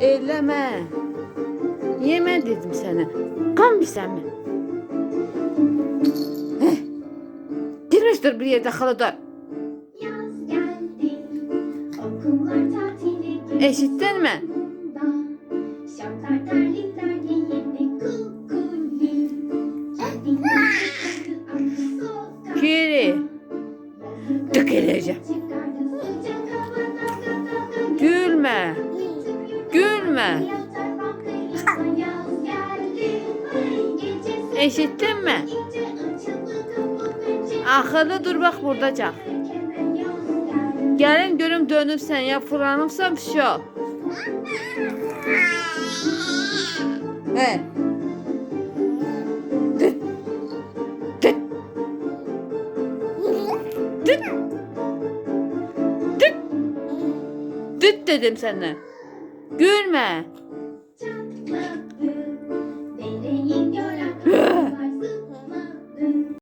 Elleme. Yeme dedim sana. Kan bir sen mi? Heh. Girmiştir bir yerde halıda. Yaz geldi, okullar tatile geçti Eşittin mi? Şartlar terlikler giyindi kukuli. Döküleceğim. Gülme. Eşittin mi? Akıllı dur yaz geldi. Gelin görüm dönübsən ya fırlanıbsan pişo. He. Düt. Düt. Düt. Düt. Düt dedim sana. Gülme.